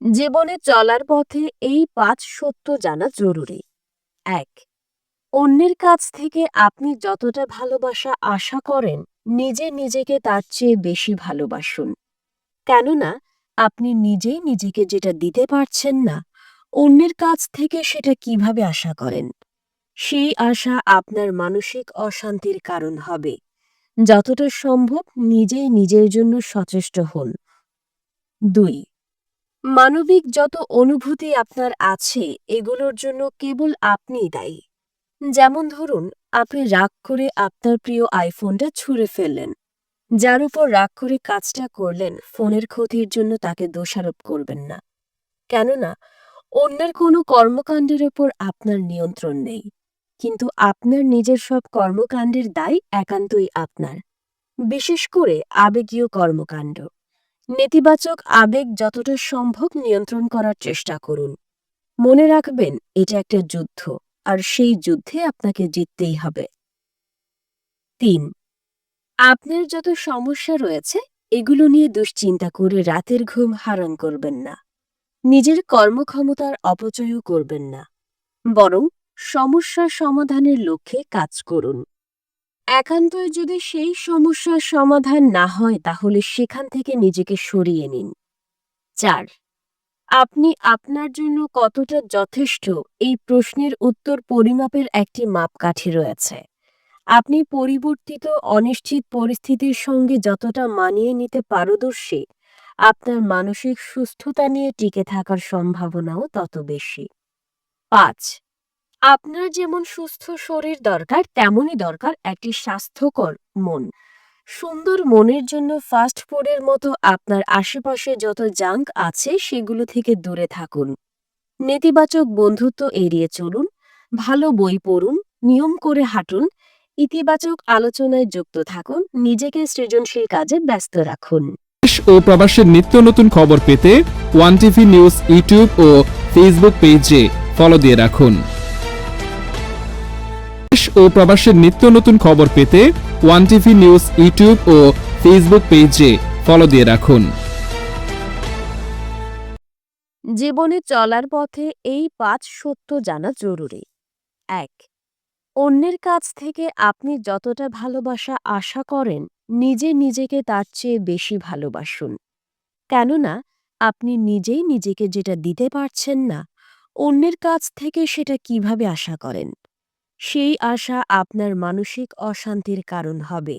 জীবনে চলার পথে এই পাঁচ সত্য জানা জরুরি। এক, অন্যের কাছ থেকে আপনি যতটা ভালোবাসা আশা করেন, নিজে নিজেকে তার চেয়ে বেশি ভালোবাসুন। কেননা, আপনি নিজেই নিজেকে যেটা দিতে পারছেন না, অন্যের কাছ থেকে সেটা কীভাবে আশা করেন? সেই আশা আপনার মানসিক অশান্তির কারণ হবে। যতটা সম্ভব নিজেই নিজের জন্য সচেষ্ট হন। দুই মানবিক যত অনুভূতি আপনার আছে, এগুলোর জন্য কেবল আপনিই দায়ী। যেমন ধরুন, আপনি রাগ করে আপনার প্রিয় আইফোনটা ছুঁড়ে ফেললেন। যার উপর রাগ করে কাজটা করলেন, ফোনের ক্ষতির জন্য তাকে দোষারোপ করবেন না। কেননা, অন্যের কোনো কর্মকাণ্ডের ওপর আপনার নিয়ন্ত্রণ নেই। কিন্তু আপনার নিজের সব কর্মকাণ্ডের দায় একান্তই আপনার। বিশেষ করে আবেগীয় কর্মকাণ্ড। নেতিবাচক আবেগ যতটা সম্ভব নিয়ন্ত্রণ করার চেষ্টা করুন। মনে রাখবেন, এটা একটা যুদ্ধ, আর সেই যুদ্ধে আপনাকে জিততেই হবে। তিন, আপনার যত সমস্যা রয়েছে, এগুলো নিয়ে দুশ্চিন্তা করে রাতের ঘুম হারাম করবেন না। নিজের কর্মক্ষমতার অপচয়ও করবেন না। বরং সমস্যার সমাধানের লক্ষ্যে কাজ করুন। একান্তই যদি সেই সমস্যার সমাধান না হয়, তাহলে সেখান থেকে নিজেকে সরিয়ে নিন। চার, আপনি আপনার জন্য কতটা যথেষ্ট এই প্রশ্নের উত্তর পরিমাপের একটি মাপকাঠি রয়েছে। আপনি পরিবর্তিত অনিশ্চিত পরিস্থিতির সঙ্গে যতটা মানিয়ে নিতে পারদর্শী, আপনার মানসিক সুস্থতা নিয়ে টিকে থাকার সম্ভাবনাও তত বেশি। পাঁচ আপনার যেমন সুস্থ শরীর দরকার, তেমনই দরকার একটি স্বাস্থ্যকর মন। সুন্দর মনের জন্য ফাস্ট ফুডের মতো আপনার আশেপাশে যত জাঙ্ক আছে, সেগুলো থেকে দূরে থাকুন। নেতিবাচক বন্ধুত্ব এড়িয়ে চলুন, ভালো বই পড়ুন, নিয়ম করে হাঁটুন, ইতিবাচক আলোচনায় যুক্ত থাকুন, নিজেকে সৃজনশীল কাজে ব্যস্ত রাখুন। ও প্রবাসের নিত্য নতুন খবর পেতে ওয়ান টিভি নিউজ ইউটিউব ও ফেসবুক পেজে ফলো দিয়ে রাখুন। দেশ ও প্রবাসের নিত্য নতুন খবর পেতে ওয়ান টিভি নিউজ ইউটিউব ও ফেসবুক পেজে ফলো দিয়ে রাখুন। জীবনে চলার পথে এই পাঁচ সত্য জানা জরুরি। এক, অন্যের কাছ থেকে আপনি যতটা ভালোবাসা আশা করেন, নিজে নিজেকে তার চেয়ে বেশি ভালোবাসুন। কেননা, আপনি নিজেই নিজেকে যেটা দিতে পারছেন না, অন্যের কাছ থেকে সেটা কীভাবে আশা করেন? সেই আশা আপনার মানসিক অশান্তির কারণ হবে।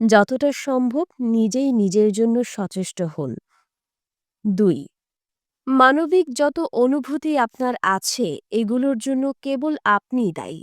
যতটা সম্ভব নিজেই নিজের জন্য সচেষ্ট হন। দুই, মানবিক যত অনুভূতি আপনার আছে, এগুলোর জন্য কেবল আপনিই দায়ী।